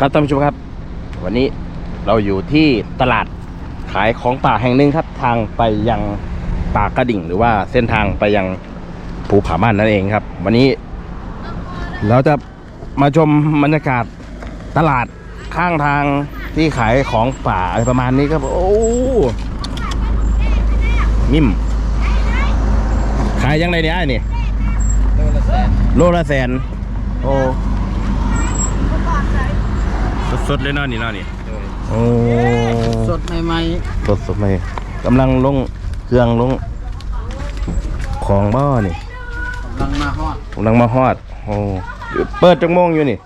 ครับท่านผู้ชมครับ วันนี้เราอยู่ที่ตลาดขายของป่าแห่งหนึ่งครับ ทางไปยังป่ากระดิ่ง หรือว่าเส้นทางไปยังภูผาม่านนั่นเองครับ วันนี้ เราจะมาชมบรรยากาศตลาดข้างทางที่ขายของป่าอะไรประมาณนี้ครับ โอ้มิมขายยังไงเนี่ยนี่โลละแสนโอ้ สดๆเลยเนาะนี่เนาะนี่โอ้สดใหม่สดสดๆเลยกำลังลงเครื่องลงของบ่อนี่ๆกำลังมาฮอดกำลังมาฮอดโอ้เปิดจังโมงอยู่นี่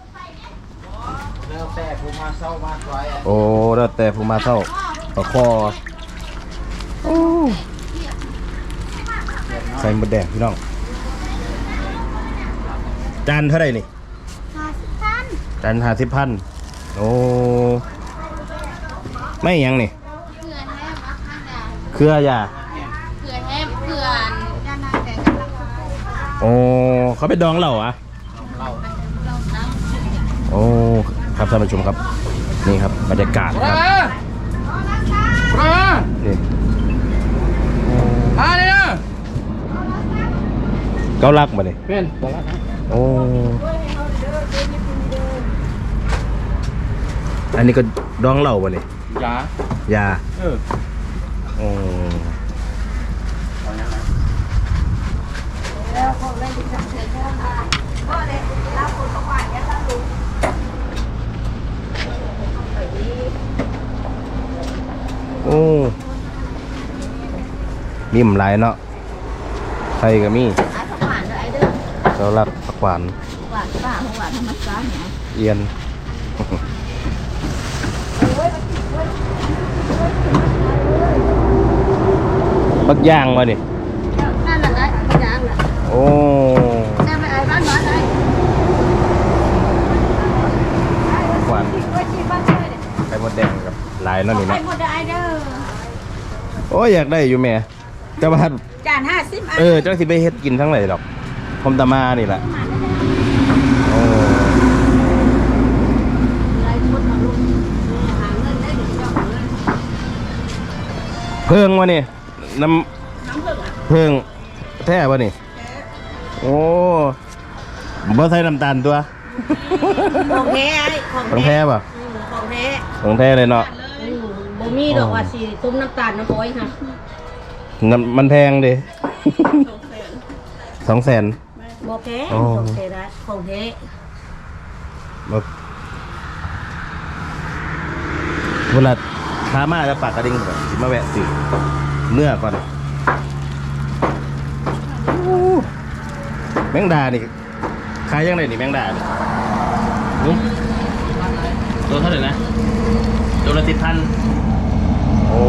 แล้วแต่ผู้มาเศร้ามาสวยโอ้แล้วแต่ผู้มาเท่าตะคอโอ้ใส่หมดแดงพี่น้องจานเท่าไหร่นี่ ห้าสิบพันจานห้าสิบพัน โอ้ไม่หยังนี่เผื่อแห้มอาคาดาเครือยาเผื่อแห้มเผื่อนยานาแต่กันราคาโอ้เขาไปดองเหล่าอะเราเราน้โอ้ครับท่านผู้ชมครับ นี่ครับบรรยากาศครับมานี่มาเลยนะเกาลักมาเลยเป็นโอ้ อันนี้ก็ดองเหล่ามาเลยยายาเออโอ้โอ้นิ่มหลายเนาะไทยก็มีำไอ้ผักหวานด้วยไอ้เด้อเกาลักผักหวานหวานป่าหวานธรรมชาติเนี่ยเอียน ปักย่างมาดินั่นแหละได้ยางแหละโอ้แต่ไม่ไอ้บ้านบ้านไอ้หวานไว้ที่บ้านเลยเนี่ยไข่มดแดงกับลายเนั่นนี่ใครเนาะหมดได้ไอ้เด้อโอ้ยอยากได้อยู่แม่แต่ว่าจานห้าสิบอันเออจังสิไปเฮ็ดกินทั้งไหนดอกพมตามานี่แหละโอ้ ไรคนเอาลงหาเงินได้เดี๋ยวจะเอาเงิน เพิ่งวะนี่น้น้ำเพิ่งอะำเพิ่งแท้วะนี่โอ้บ่ใส่น้ำตาลตัวของแท้ไอ้ของของแท้แท้ป่ะอืมของแท้ของแท้เลยเนาะอืมบ่มีดอกว่าสิตุ้มน้ำตาลน้ำโอยค่ะน้ำมันแพงดิสองแสนบ่แพ้อ๋อของแท้ได้ของแท้บ่เวลา ค้ามาจะปากกระดิ่งก่อนสิมาแวะสิเนื้อก่อนอู้แมงดานี่ขายยังไงนี่แมงดานี่หึตัวเท่าไหร่นะตัวละสิบพันโอ้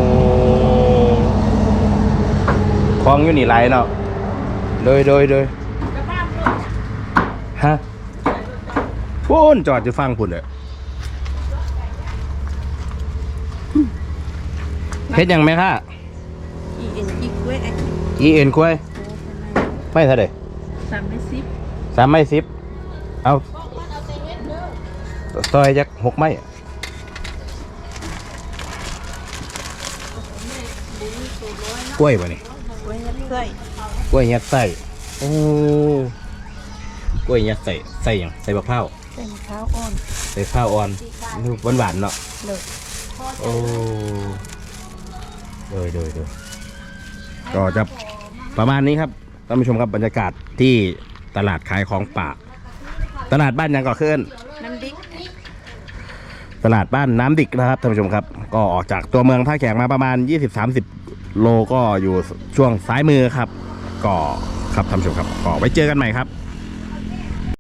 คลองอยู่นี่ไรเนาะโดยโดยโดยฮะพูนจอดจะฟังพุ่นเลย เฮ็ดหยังไหมค่ะอีเอ็นจิกเว้ยไอ้อีเอ็นควายไม่เท่าไหร่สามไม่สิบสามไม้สิบเอาซอยจักหกไม้อะกล้วยป่ะนี่เว้ยเพื่อยกล้วยยัดไส้โอ้กล้วยยัดใส่ใส่หยังใส่มะพร้าวเป็นเท้าอ่อนใส่ข้าวอ่อนหวานหวานๆเนาะเลยโอ้ โดยโดยโดยก็จะประมาณนี้ครับท่านผู้ชมครับบรรยากาศที่ตลาดขายของป่า ตลาดบ้านยังก่อขึ้นน้ำดิกตลาดบ้านน้ำดิกนะครับท่านผู้ชมครับ ก็ออกจากตัวเมืองท่าแขกมาประมาณ 20-30 โลก็อยู่ช่วงซ้ายมือครับ ก็ครับท่านผู้ชมครับก็ไว้เจอกันใหม่ครับ